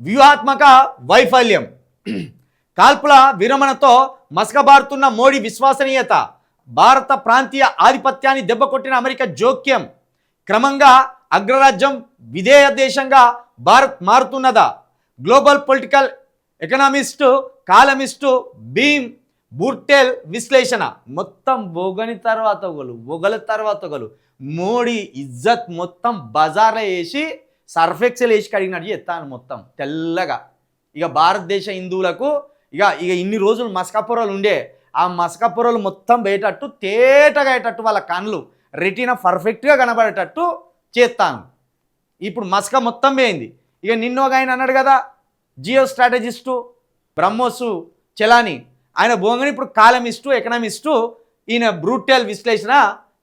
వ్యూహాత్మక వైఫల్యం. కాల్పుల విరమణతో మసకబారుతున్న మోడీ విశ్వసనీయత భారత ప్రాంతీయ ఆధిపత్యాన్ని దెబ్బకొట్టిన అమెరికా జోక్యం క్రమంగా అగ్రరాజ్యం విధేయ దేశంగా Bharat మారుతున్నదా? Global political economist columnist Bhim Burtel విశ్లేషణ. మొత్తం బొగని తర్వాత ఒకలు ఒగల తర్వాత ఒకలు మోడీ ఇజ్జత్ మొత్తం బజార్లో వేసి సర్ఫెక్సెల్ వేసి కడిగినట్టు చెప్తాను మొత్తం తెల్లగా. ఇక భారతదేశ హిందువులకు ఇక ఇక ఇన్ని రోజులు మసకపురలు ఉండే ఆ మసకపురలు మొత్తం పోయేటట్టు తేటగా అయ్యేటట్టు వాళ్ళ కళ్ళు రెటీన పర్ఫెక్ట్గా కనబడేటట్టు చేస్తాను ఇప్పుడు మసక మొత్తం పోయింది. ఇక నిన్న ఒక ఆయన అన్నాడు కదా జియో స్ట్రాటజిస్టు బ్రహ్మోసు చెలాని ఆయన బోంగని ఇప్పుడు కాలమిస్టు ఎకనామిస్టు ఈయన బ్రూటల్ విశ్లేషణ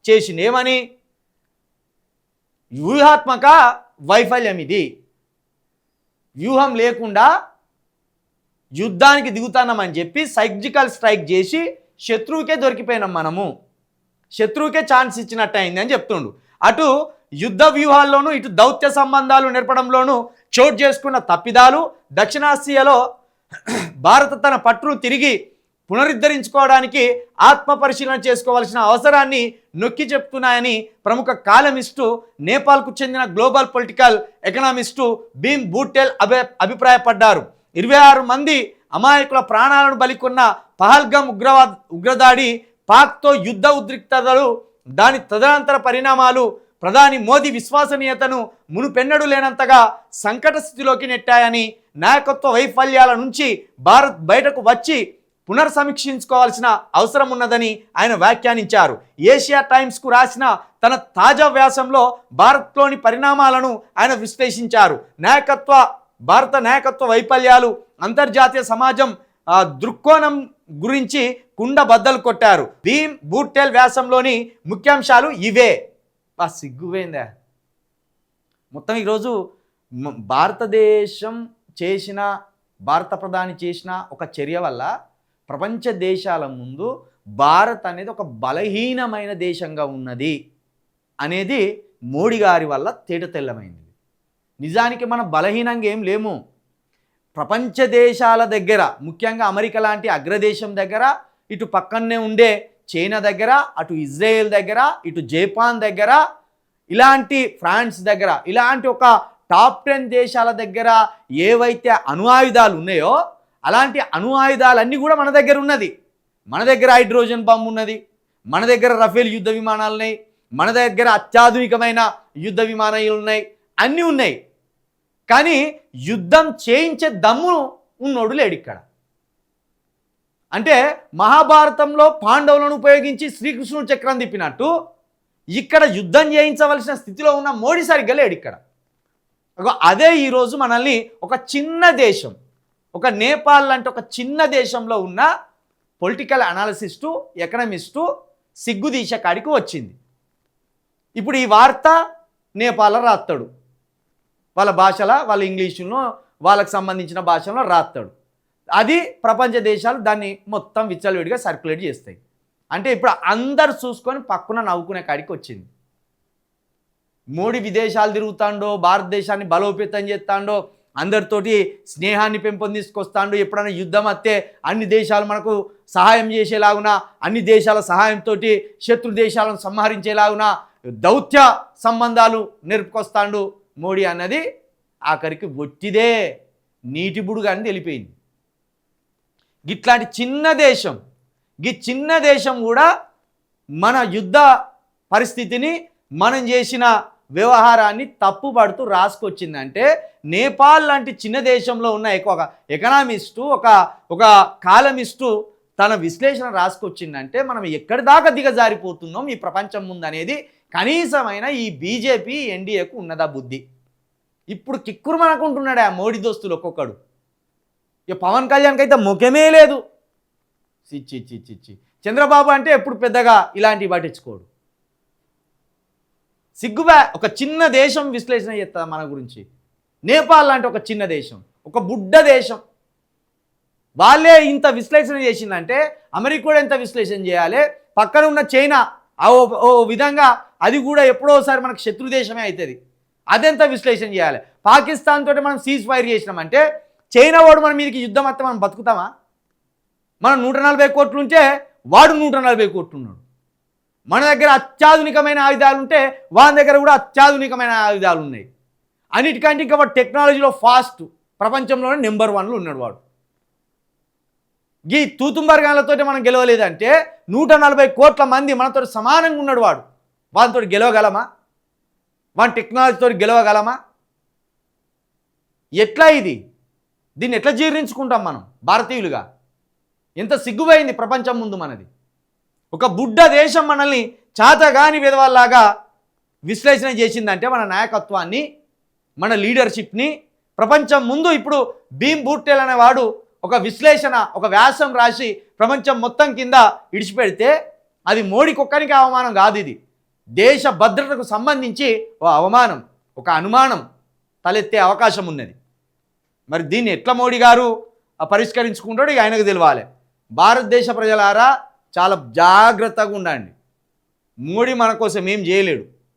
చేసింది ఏమని? వ్యూహాత్మక వైఫల్యం ఇది వ్యూహం లేకుండా యుద్ధానికి దిగుతానమని చెప్పి సర్జికల్ స్ట్రైక్ చేసి శత్రువుకే దొరికిపోయినాం మనము. శత్రువుకే ఛాన్స్ ఇచ్చినట్టు అయింది అని చెప్తుండు. అటు యుద్ధ వ్యూహాల్లోనూ ఇటు దౌత్య సంబంధాలు నేర్పడంలోనూ చోటు చేసుకున్న తప్పిదాలు దక్షిణాసియాలో భారత తన పట్టును తిరిగి పునరుద్ధరించుకోవడానికి ఆత్మ పరిశీలన చేసుకోవాల్సిన అవసరాన్ని నొక్కి చెప్తున్నాయని ప్రముఖ కాలమిస్టు నేపాల్కు చెందిన global political economist Bhim Burtel అభి అభిప్రాయపడ్డారు. ఇరవై ఆరు మంది అమాయకుల ప్రాణాలను బలికొన్న పహల్గం ఉగ్రవాద ఉగ్రదాడి పాక్తో యుద్ధ ఉద్రిక్తతలు దాని తదనంతర పరిణామాలు ప్రధాని మోదీ విశ్వసనీయతను మునుపెన్నడు లేనంతగా సంకట స్థితిలోకి నెట్టాయని నాయకత్వ వైఫల్యాల నుంచి భారత్ బయటకు వచ్చి పునర్సమీక్షించుకోవాల్సిన అవసరం ఉన్నదని ఆయన వ్యాఖ్యానించారు. ఏషియా టైమ్స్కు రాసిన తన తాజా వ్యాసంలో భారత్లోని పరిణామాలను ఆయన విశ్లేషించారు. నాయకత్వ భారత నాయకత్వ వైఫల్యాలు అంతర్జాతీయ సమాజం దృక్కోణం గురించి కుండ బద్దలు కొట్టారు. భీమ్ బూటెల్ వ్యాసంలోని ముఖ్యాంశాలు ఇవే. బా సిగ్గుపోయిందా? మొత్తం ఈరోజు భారతదేశం చేసిన భారత ప్రధాని చేసిన ఒక చర్య వల్ల ప్రపంచ దేశాల ముందు భారత్ అనేది ఒక బలహీనమైన దేశంగా ఉన్నది అనేది మోడీ గారి వల్ల తేటతెల్లమైంది నిజానికి మనం బలహీనంగా ఏం లేము. ప్రపంచ దేశాల దగ్గర ముఖ్యంగా అమెరికా లాంటి అగ్రదేశం దగ్గర ఇటు పక్కనే ఉండే చైనా దగ్గర అటు ఇజ్రాయెల్ దగ్గర ఇటు జపాన్ దగ్గర ఇలాంటి ఫ్రాన్స్ దగ్గర ఇలాంటి ఒక టాప్ టెన్ దేశాల దగ్గర ఏవైతే అణు ఆయుధాలు ఉన్నాయో అలాంటి అణు ఆయుధాలన్నీ కూడా మన దగ్గర ఉన్నది. మన దగ్గర హైడ్రోజన్ బాంబు ఉన్నది. మన దగ్గర రఫేల్ యుద్ధ విమానాలు ఉన్నాయి. మన దగ్గర అత్యాధునికమైన యుద్ధ విమానాలు ఉన్నాయి. అన్నీ ఉన్నాయి. కానీ యుద్ధం చేయించే దమ్ము ఉన్నోడు లేడు ఇక్కడ. అంటే మహాభారతంలో పాండవులను ఉపయోగించి శ్రీకృష్ణుడు చక్రం తిప్పినట్టు ఇక్కడ యుద్ధం చేయించవలసిన స్థితిలో ఉన్న మోడీ సరిగ్గా లేడు ఇక్కడ. అదే ఈరోజు మనల్ని ఒక చిన్న దేశం ఒక నేపాల్ లాంటి ఒక చిన్న దేశంలో ఉన్న పొలిటికల్ అనాలిసిస్టు ఎకనమిస్టు సిగ్గుదీశ కాడికి వచ్చింది. ఇప్పుడు ఈ వార్త నేపాల్లో రాస్తాడు వాళ్ళ భాషల వాళ్ళ ఇంగ్లీషులో వాళ్ళకు సంబంధించిన భాషలో రాస్తాడు అది ప్రపంచ దేశాలు దాన్ని మొత్తం విచ్చలవిడిగా సర్క్యులేట్ చేస్తాయి. అంటే ఇప్పుడు అందరు చూసుకొని పక్కన నవ్వుకునే కాడికి వచ్చింది. మోడీ విదేశాలు తిరుగుతాండో భారతదేశాన్ని బలోపేతం చేస్తాండో అందరితోటి స్నేహాన్ని పెంపొందించుకొస్తాడు. ఎప్పుడైనా యుద్ధం వస్తే అన్ని దేశాలు మనకు సహాయం చేసేలాగున అన్ని దేశాల సహాయంతో శత్రు దేశాలను సంహరించేలాగున దౌత్య సంబంధాలు నేర్పుకొస్తాడు మోడీ అన్నది ఆఖరికి ఒట్టిదే నీటి బుడుగా అని తెలిపింది ఇట్లాంటి చిన్న దేశం ఈ చిన్న దేశం కూడా మన యుద్ధ పరిస్థితిని మనం చేసిన వ్యవహారాన్ని తప్పుపడుతూ రాసుకొచ్చిందంటే నేపాల్ లాంటి చిన్న దేశంలో ఉన్న ఎక్కువ ఒక ఎకనామిస్టు ఒక ఒక కాలమిస్టు తన విశ్లేషణ రాసుకొచ్చిందంటే మనం ఎక్కడి దాకా దిగజారిపోతున్నాం ఈ ప్రపంచం ముందు అనేది కనీసమైన ఈ బీజేపీ ఎన్డీఏకు ఉన్నదా బుద్ధి? ఇప్పుడు కిక్కురు మనకుంటున్నాడు ఆ మోడీ దోస్తులు ఒక్కొక్కడు. ఇక పవన్ కళ్యాణ్కి అయితే ముఖమే లేదు. చిచ్చి చిచ్చి చిచ్చి చంద్రబాబు అంటే ఎప్పుడు పెద్దగా ఇలాంటివి పట్టించుకోడు. సిగ్గుబా ఒక చిన్న దేశం విశ్లేషణ చేస్తుంది మన గురించి? నేపాల్ లాంటి ఒక చిన్న దేశం ఒక బుడ్డ దేశం. వాళ్ళే ఇంత విశ్లేషణ చేసిందంటే అమెరికా కూడా ఎంత విశ్లేషణ చేయాలి? పక్కన ఉన్న చైనా ఓ ఓ విధంగా అది కూడా ఎప్పుడోసారి మనకు శత్రు దేశమే అవుతుంది అదెంత విశ్లేషణ చేయాలి? పాకిస్తాన్ తోటి మనం సీజ్ ఫైర్ చేసినామంటే చైనా వాడు మన మీదకి యుద్ధం వస్తే మనం బతుకుతామా? మనం నూట నలభై కోట్లు ఉంటే వాడు నూట నలభై కోట్లు ఉన్నాడు. మన దగ్గర అత్యాధునికమైన ఆయుధాలు ఉంటే వాళ్ళ దగ్గర కూడా అత్యాధునికమైన ఆయుధాలు ఉన్నాయి. అన్నిటికంటే ఇంకా వాడు టెక్నాలజీలో ఫాస్ట్ ప్రపంచంలోనే నెంబర్ వన్లో ఉన్నాడు వాడు. ఈ తూతుంబర్గాలతో మనం గెలవలేదంటే నూట నలభై కోట్ల మంది మనతో సమానంగా ఉన్నాడు వాడు. వాళ్ళతో గెలవగలమా? వాని టెక్నాలజీతో గెలవగలమా? ఎట్లా ఇది? దీన్ని ఎట్లా జీర్ణించుకుంటాం మనం? భారతీయులుగా. ఎంత సిగ్గుపోయింది ప్రపంచం ముందు మనది. ఒక బుడ్డ దేశం మనల్ని చాతగాని విధవల్లాగా విశ్లేషణ చేసిందంటే మన నాయకత్వాన్ని మన లీడర్షిప్ని ప్రపంచం ముందు ఇప్పుడు భీమ్ బూట్టెల్ అనేవాడు ఒక విశ్లేషణ ఒక వ్యాసం రాసి ప్రపంచం మొత్తం కింద ఇడిచిపెడితే అది మోడీ కుక్కనికి అవమానం కాదు ఇది. దేశ భద్రతకు సంబంధించి ఓ అవమానం ఒక అనుమానం తలెత్తే అవకాశం ఉన్నది. మరి దీన్ని ఎట్లా మోడీ గారు పరిష్కరించుకుంటాడో ఇక ఆయనకు తెలియాలి భారతదేశ ప్రజలారా చాలా జాగ్రత్తగా ఉండండి. మోడీ మన కోసం ఏం చేయలేడు.